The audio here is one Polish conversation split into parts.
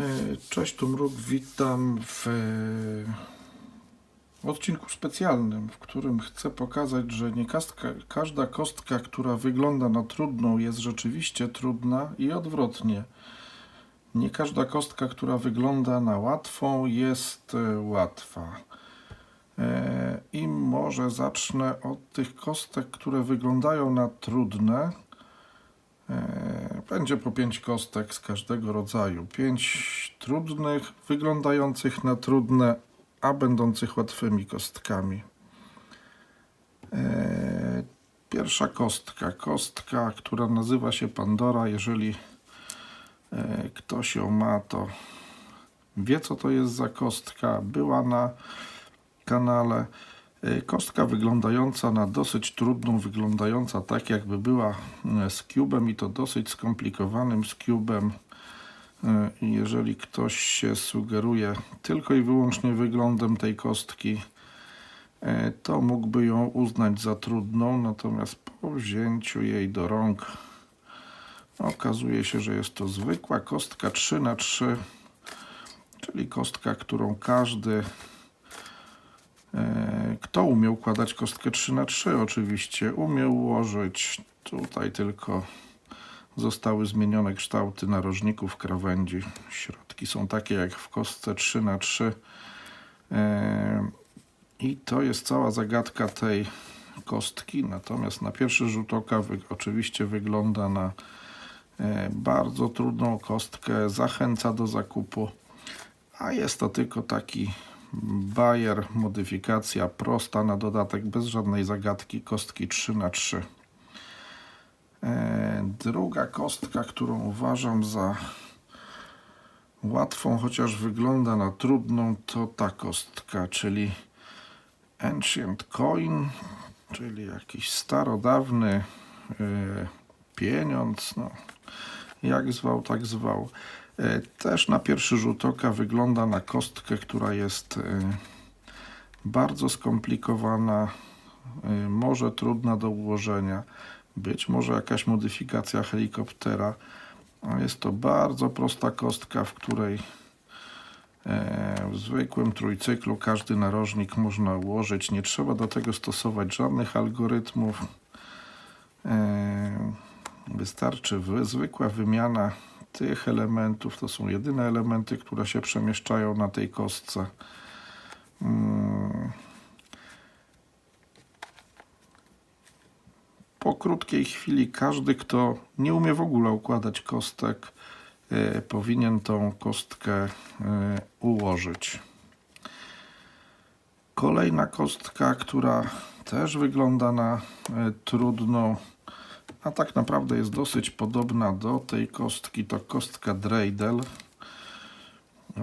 E, Cześć, tu Mruk, witam w e, odcinku specjalnym, w którym chcę pokazać, że nie kastka, każda kostka, która wygląda na trudną, jest rzeczywiście trudna i odwrotnie. Nie każda kostka, która wygląda na łatwą, jest e, łatwa. I może zacznę od tych kostek, które wyglądają na trudne. Będzie po pięć kostek z każdego rodzaju. Pięć trudnych, wyglądających na trudne, a będących łatwymi kostkami. E, Pierwsza kostka. Kostka, która nazywa się Pandora. Jeżeli e, ktoś ją ma, to wie, co to jest za kostka. Była na kanale. E, Kostka wyglądająca na dosyć trudną, wyglądająca tak jakby była e, z cubem i to dosyć skomplikowanym z cubem. E, i Jeżeli ktoś się sugeruje tylko i wyłącznie wyglądem tej kostki, to mógłby ją uznać za trudną, natomiast po wzięciu jej do rąk okazuje się, że jest to zwykła kostka 3 na 3 czyli kostka, którą każdy Kto umiał układać kostkę 3 na 3 Oczywiście umiał ułożyć. Tutaj tylko zostały zmienione kształty narożników krawędzi. Środki są takie jak w kostce 3 na 3 E, I to jest cała zagadka tej kostki. Natomiast na pierwszy rzut oka oczywiście wygląda na e, bardzo trudną kostkę. Zachęca do zakupu. A jest to tylko taki Bayer, modyfikacja prosta na dodatek, bez żadnej zagadki, kostki 3 na 3 E, Druga kostka, którą uważam za łatwą, chociaż wygląda na trudną, to ta kostka, czyli Ancient Coin, czyli jakiś starodawny e, pieniądz, no, jak zwał, tak zwał. E, Też na pierwszy rzut oka wygląda na kostkę, która jest e, bardzo skomplikowana, e, może trudna do ułożenia, być może jakaś modyfikacja helikoptera. Jest to bardzo prosta kostka, w której w zwykłym trójcyklu każdy narożnik można ułożyć. Nie trzeba do tego stosować żadnych algorytmów. Wystarczy wy- zwykła wymiana tych elementów. To są jedyne elementy, które się przemieszczają na tej kostce. Mm. Po krótkiej chwili każdy, kto nie umie w ogóle układać kostek, e, powinien tą kostkę e, ułożyć. Kolejna kostka, która też wygląda na e, trudną, a tak naprawdę jest dosyć podobna do tej kostki, to kostka Dreidel.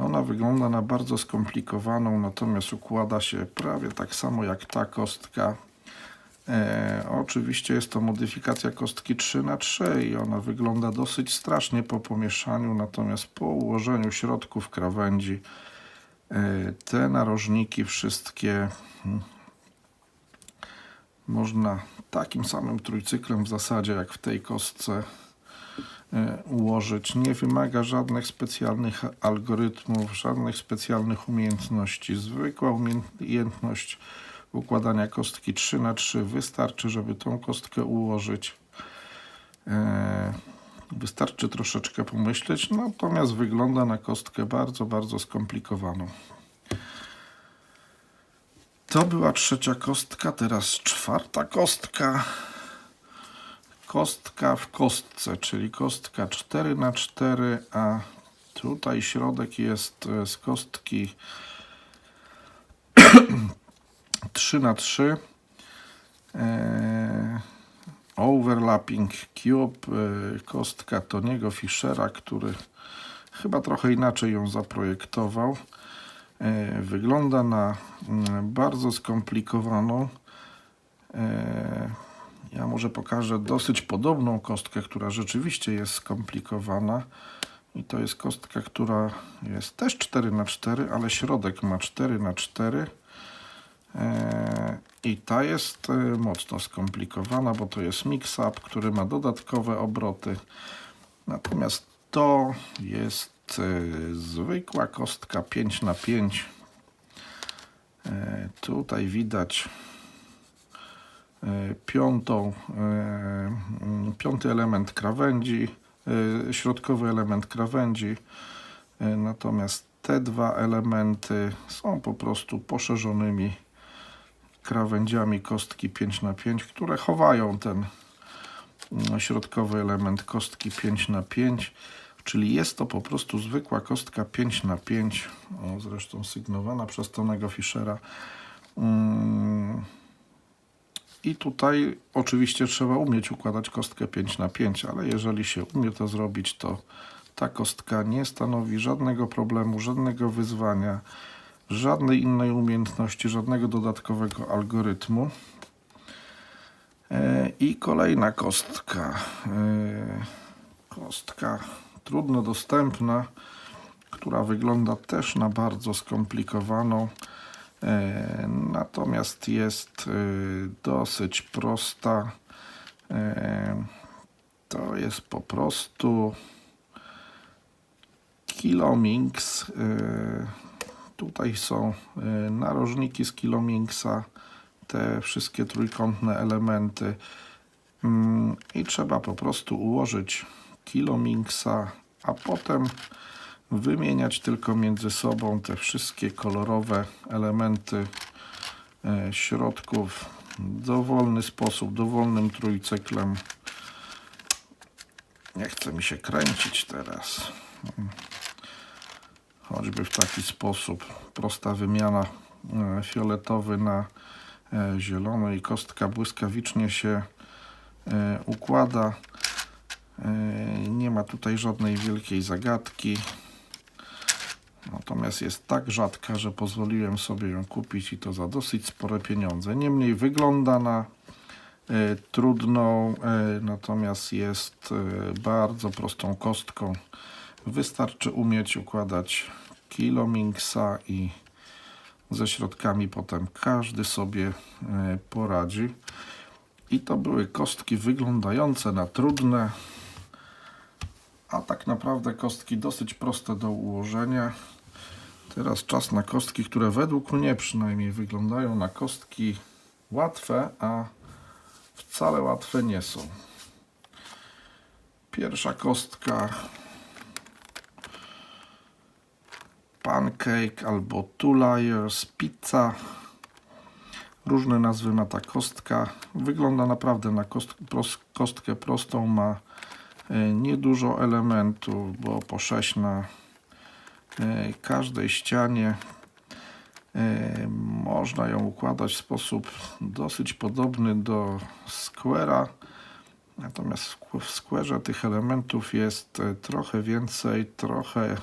Ona wygląda na bardzo skomplikowaną, natomiast układa się prawie tak samo jak ta kostka. E, oczywiście jest to modyfikacja kostki 3 na 3 i ona wygląda dosyć strasznie po pomieszaniu, natomiast po ułożeniu środków krawędzi e, te narożniki wszystkie mm, można takim samym trójcyklem w zasadzie jak w tej kostce e, ułożyć. Nie wymaga żadnych specjalnych algorytmów, żadnych specjalnych umiejętności. Zwykła umiejętność układania kostki 3 na 3 wystarczy, żeby tą kostkę ułożyć. E, Wystarczy troszeczkę pomyśleć, natomiast wygląda na kostkę bardzo, bardzo skomplikowaną. To była trzecia kostka, teraz czwarta kostka. Kostka w kostce, czyli kostka 4 na 4 a tutaj środek jest e, z kostki 3 na 3 e, Overlapping Cube, e, kostka Toniego Fischera, który chyba trochę inaczej ją zaprojektował. E, Wygląda na mm, bardzo skomplikowaną. E, Ja może pokażę dosyć podobną kostkę, która rzeczywiście jest skomplikowana. I to jest kostka, która jest też 4 na 4 ale środek ma 4 na 4 E, I ta jest mocno skomplikowana, bo to jest mix-up, który ma dodatkowe obroty. Natomiast to jest y, zwykła kostka 5 na 5 E, Tutaj widać e, piątą, piąty element krawędzi, środkowy element krawędzi. Natomiast te dwa elementy są po prostu poszerzonymi krawędziami kostki 5 na 5 które chowają ten mm, środkowy element kostki 5 na 5 czyli jest to po prostu zwykła kostka 5 na 5 o, zresztą sygnowana przez Tonego Fischera. Mm. I tutaj oczywiście trzeba umieć układać kostkę 5 na 5 ale jeżeli się umie to zrobić, to ta kostka nie stanowi żadnego problemu, żadnego wyzwania, żadnej innej umiejętności, żadnego dodatkowego algorytmu. E, I kolejna kostka. E, Kostka trudno dostępna, która wygląda też na bardzo skomplikowaną. E, Natomiast jest e, dosyć prosta. E, To jest po prostu Kilomix. E, Tutaj są narożniki z Kilomixa, te wszystkie trójkątne elementy. Mm, I trzeba po prostu ułożyć Kilomixa, a potem wymieniać tylko między sobą te wszystkie kolorowe elementy e, środków w dowolny sposób, dowolnym trójcyklem. Nie chce mi się kręcić teraz. Choćby w taki sposób. Prosta wymiana e, fioletowy na e, zielony i kostka błyskawicznie się układa. E, Nie ma tutaj żadnej wielkiej zagadki. Natomiast jest tak rzadka, że pozwoliłem sobie ją kupić i to za dosyć spore pieniądze. Niemniej wygląda na e, trudną, e, natomiast jest bardzo prostą kostką. Wystarczy umieć układać Kilomixa i ze środkami potem każdy sobie poradzi. I to były kostki wyglądające na trudne, a tak naprawdę kostki dosyć proste do ułożenia. Teraz czas na kostki, które według mnie przynajmniej wyglądają na kostki łatwe, a wcale łatwe nie są. Pierwsza kostka pancake albo two layers pizza. Różne nazwy ma ta kostka. Wygląda naprawdę na kostkę prostą. Ma niedużo elementów, bo po 6 na e, każdej ścianie. E, Można ją układać w sposób dosyć podobny do square'a. Natomiast w square'ze tych elementów jest e, trochę więcej, trochę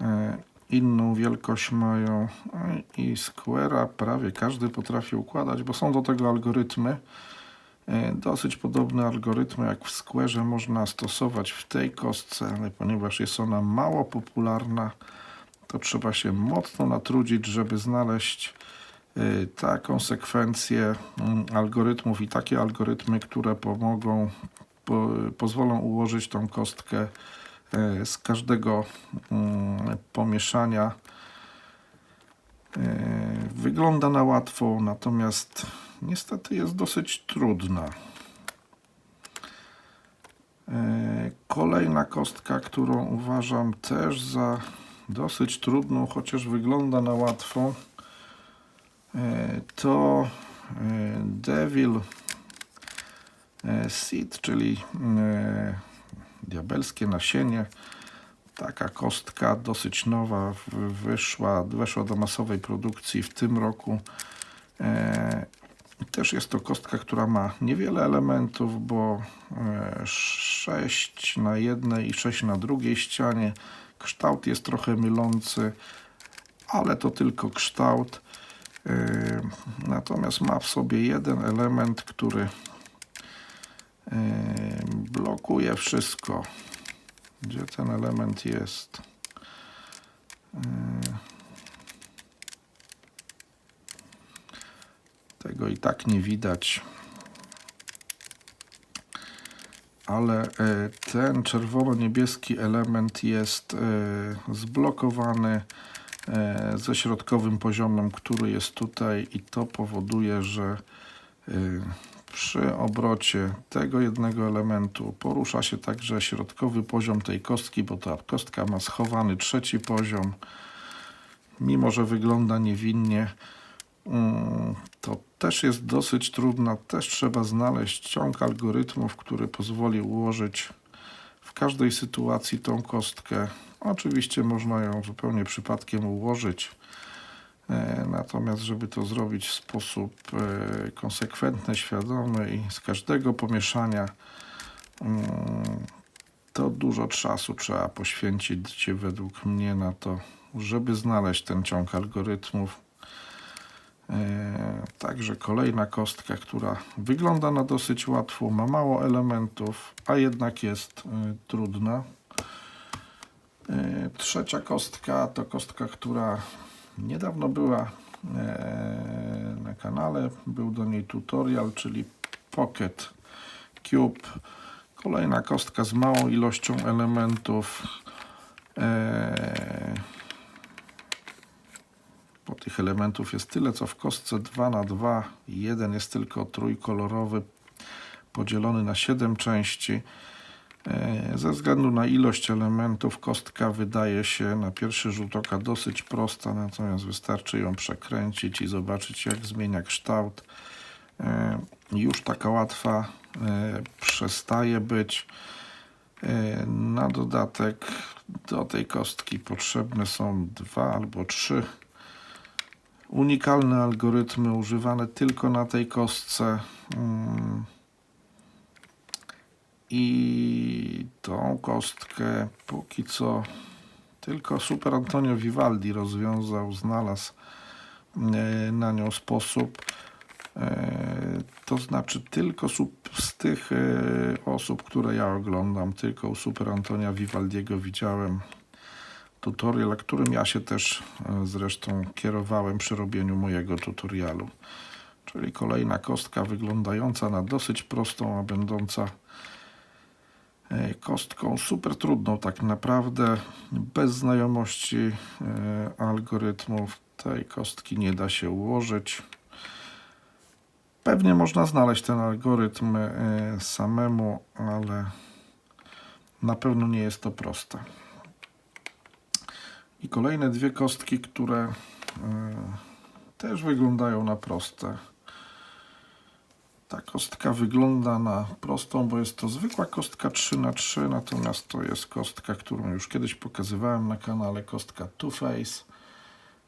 e, inną wielkość mają No i square'a prawie każdy potrafi układać, bo są do tego algorytmy. E, Dosyć podobne algorytmy jak w Square'ze można stosować w tej kostce, ale ponieważ jest ona mało popularna, to trzeba się mocno natrudzić, żeby znaleźć e, taką sekwencję mm, algorytmów i takie algorytmy, które pomogą, po, pozwolą ułożyć tą kostkę e, z każdego mm, pomieszania. Wygląda na łatwą, natomiast niestety jest dosyć trudna. E, Kolejna kostka, którą uważam też za dosyć trudną, chociaż wygląda na łatwą, e, to e, Devil Seed, czyli diabelskie nasienie. Taka kostka dosyć nowa, wyszła, weszła do masowej produkcji w tym roku. E, Też jest to kostka, która ma niewiele elementów, bo 6 na jednej i 6 na drugiej ścianie. Kształt jest trochę mylący, ale to tylko kształt. E, Natomiast ma w sobie jeden element, który e, blokuje wszystko. Gdzie ten element jest? Tego i tak nie widać. ale e, ten czerwono-niebieski element jest e, zblokowany e, ze środkowym poziomem, który jest tutaj i to powoduje, że przy obrocie tego jednego elementu porusza się także środkowy poziom tej kostki, bo ta kostka ma schowany trzeci poziom. Mimo, że wygląda niewinnie, to też jest dosyć trudna. Też trzeba znaleźć ciąg algorytmów, który pozwoli ułożyć w każdej sytuacji tą kostkę. Oczywiście można ją zupełnie przypadkiem ułożyć. E, Natomiast, żeby to zrobić w sposób e, konsekwentny, świadomy i z każdego pomieszania, mm, to dużo czasu trzeba poświęcić według mnie na to, żeby znaleźć ten ciąg algorytmów. E, Także kolejna kostka, która wygląda na dosyć łatwą, ma mało elementów, a jednak jest e, trudna. E, Trzecia kostka to kostka, która niedawno była na kanale. Był do niej tutorial, czyli Pocket Cube. Kolejna kostka z małą ilością elementów. Tych elementów jest tyle, co w kostce 2 na 2 Jeden jest tylko trójkolorowy, podzielony na 7 części. E, Ze względu na ilość elementów, kostka wydaje się na pierwszy rzut oka dosyć prosta, natomiast wystarczy ją przekręcić i zobaczyć, jak zmienia kształt. E, Już taka łatwa e, przestaje być. Na dodatek do tej kostki potrzebne są dwa albo trzy unikalne algorytmy używane tylko na tej kostce. Mm. I tą kostkę póki co tylko Super Antonio Vivaldi rozwiązał, znalazł e, na nią sposób. E, To znaczy tylko z tych e, osób, które ja oglądam, tylko u Super Antonia Vivaldiego widziałem tutorial, którym ja się też e, zresztą kierowałem przy robieniu mojego tutorialu. Czyli kolejna kostka wyglądająca na dosyć prostą, a będąca e, kostką super trudną tak naprawdę. Bez znajomości e, algorytmów tej kostki nie da się ułożyć. Pewnie można znaleźć ten algorytm samemu, ale na pewno nie jest to proste. I kolejne dwie kostki, które e, też wyglądają na proste. Ta kostka wygląda na prostą, bo jest to zwykła kostka 3 na 3 natomiast to jest kostka, którą już kiedyś pokazywałem na kanale, kostka Two Face.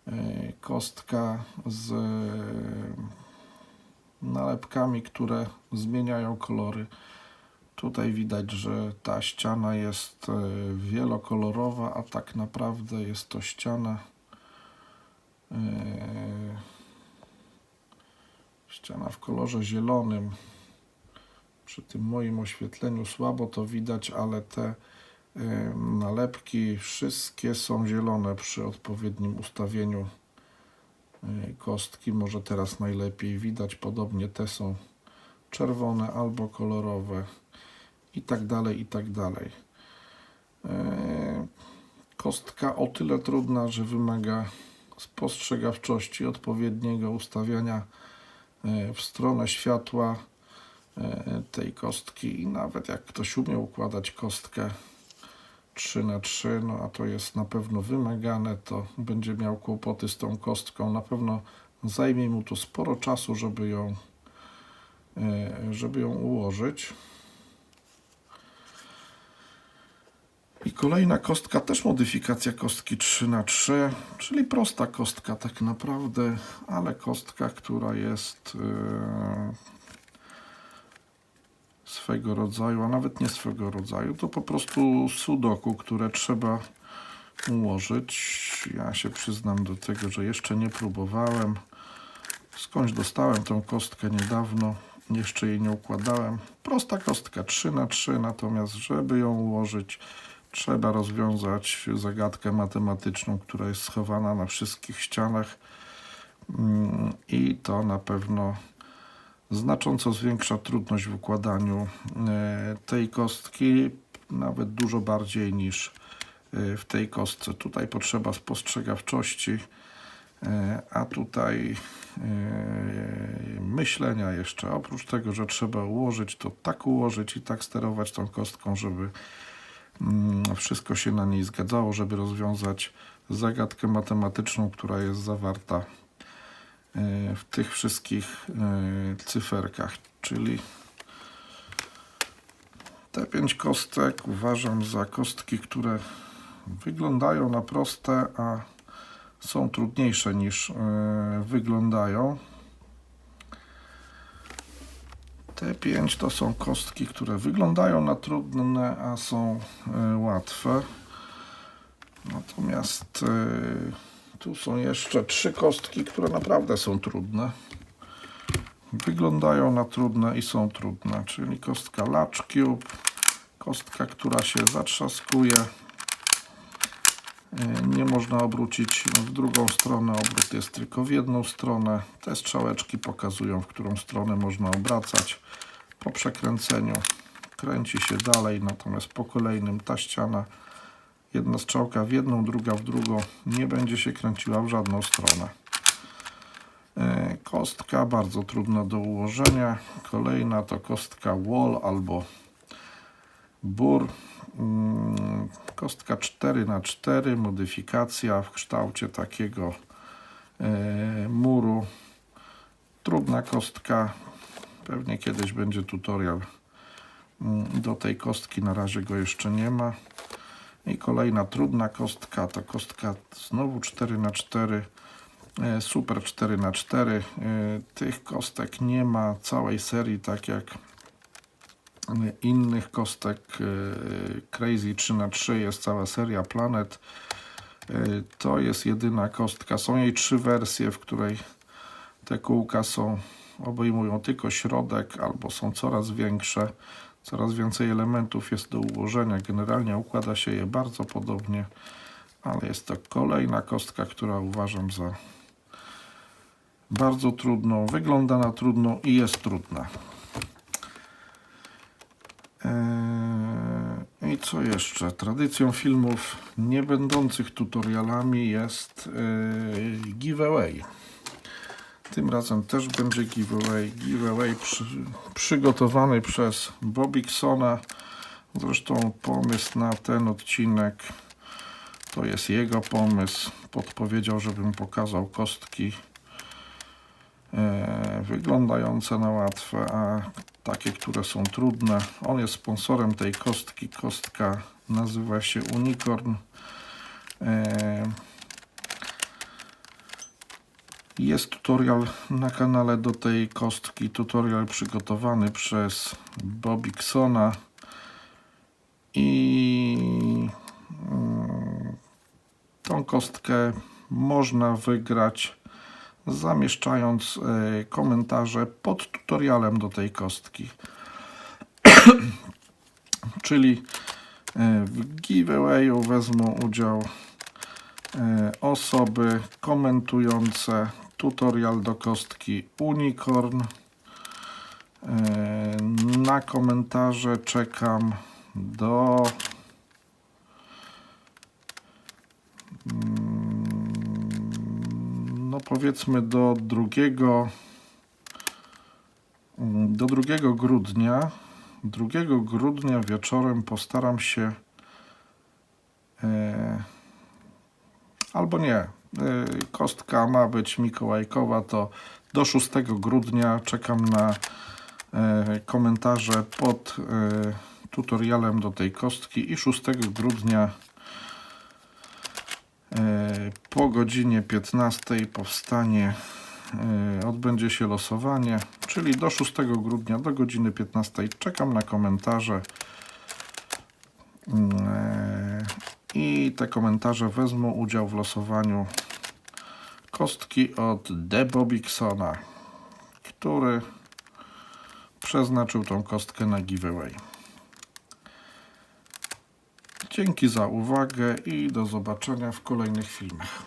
E, Kostka z e, nalepkami, które zmieniają kolory. Tutaj widać, że ta ściana jest e, wielokolorowa, a tak naprawdę jest to ściana e, ściana w kolorze zielonym. Przy tym moim oświetleniu słabo to widać, ale te e, nalepki wszystkie są zielone przy odpowiednim ustawieniu kostki. Może teraz najlepiej widać. Podobnie te są czerwone albo kolorowe i tak dalej, i tak dalej. E, Kostka o tyle trudna, że wymaga spostrzegawczości, odpowiedniego ustawiania e, w stronę światła e, tej kostki i nawet jak ktoś umie układać kostkę 3 na 3 no a to jest na pewno wymagane, to będzie miał kłopoty z tą kostką. Na pewno zajmie mu to sporo czasu, żeby ją, żeby ją ułożyć. I kolejna kostka, też modyfikacja kostki 3 na 3 czyli prosta kostka tak naprawdę, ale kostka, która jest e, swego rodzaju, a nawet nie swego rodzaju, to po prostu sudoku, które trzeba ułożyć. Ja się przyznam do tego, że jeszcze nie próbowałem. Skądś dostałem tą kostkę niedawno, jeszcze jej nie układałem. Prosta kostka 3 na 3 natomiast żeby ją ułożyć, trzeba rozwiązać zagadkę matematyczną, która jest schowana na wszystkich ścianach Mm, i to na pewno znacząco zwiększa trudność w układaniu e, tej kostki, nawet dużo bardziej niż e, w tej kostce. Tutaj potrzeba spostrzegawczości, e, a tutaj myślenia jeszcze. Oprócz tego, że trzeba ułożyć, to tak ułożyć i tak sterować tą kostką, żeby wszystko się na niej zgadzało, żeby rozwiązać zagadkę matematyczną, która jest zawarta e, w tych wszystkich e, cyferkach, czyli te pięć kostek uważam za kostki, które wyglądają na proste, a są trudniejsze niż e, wyglądają. Te pięć to są kostki, które wyglądają na trudne, a są e, łatwe. Natomiast e, tu są jeszcze trzy kostki, które naprawdę są trudne. Wyglądają na trudne i są trudne, czyli kostka Latch Cube, kostka, która się zatrzaskuje. E, Nie można obrócić w drugą stronę, obrót jest tylko w jedną stronę. Te strzałeczki pokazują, w którą stronę można obracać. Po przekręceniu kręci się dalej, natomiast po kolejnym ta ściana, jedna strzałka w jedną, druga w drugą, nie będzie się kręciła w żadną stronę. E, Kostka bardzo trudna do ułożenia. Kolejna to kostka wall albo bur. Mm, Kostka 4 na 4 modyfikacja w kształcie takiego e, muru. Trudna kostka. Pewnie kiedyś będzie tutorial mm, do tej kostki. Na razie go jeszcze nie ma. I kolejna trudna kostka to kostka znowu 4 na 4 E, Super 4 na 4 E, Tych kostek nie ma całej serii, tak jak innych kostek. e, Crazy 3 na 3 jest cała seria Planet. E, To jest jedyna kostka. Są jej trzy wersje, w której te kółka są, obejmują tylko środek albo są coraz większe. Coraz więcej elementów jest do ułożenia. Generalnie układa się je bardzo podobnie, ale jest to kolejna kostka, która uważam za bardzo trudną, wygląda na trudną i jest trudna. I co jeszcze? Tradycją filmów nie będących tutorialami jest eee, giveaway. Tym razem też będzie giveaway. Giveaway przy, przygotowany przez Bobiksona. Zresztą pomysł na ten odcinek to jest jego pomysł. Podpowiedział, żebym pokazał kostki e, wyglądające na łatwe, a takie, które są trudne. On jest sponsorem tej kostki. Kostka nazywa się Unicorn. E, jest tutorial na kanale do tej kostki. Tutorial przygotowany przez Bobiksona i mm, tą kostkę można wygrać zamieszczając e, komentarze pod tutorialem do tej kostki. Czyli e, w giveawayu wezmą udział e, osoby komentujące tutorial do kostki Unicorn. Na komentarze czekam do mm, no powiedzmy do drugiego mm, do 2 grudnia 2 grudnia wieczorem postaram się e, albo nie e, kostka ma być mikołajkowa to do 6 grudnia czekam na e, komentarze pod e, tutorialem do tej kostki i 6 grudnia po godzinie 15 powstanie e, odbędzie się losowanie, czyli do 6 grudnia do godziny 15 czekam na komentarze Mm, e, i te komentarze wezmą udział w losowaniu kostki od Debobiksona, który przeznaczył tą kostkę na giveaway. Dzięki za uwagę i do zobaczenia w kolejnych filmach.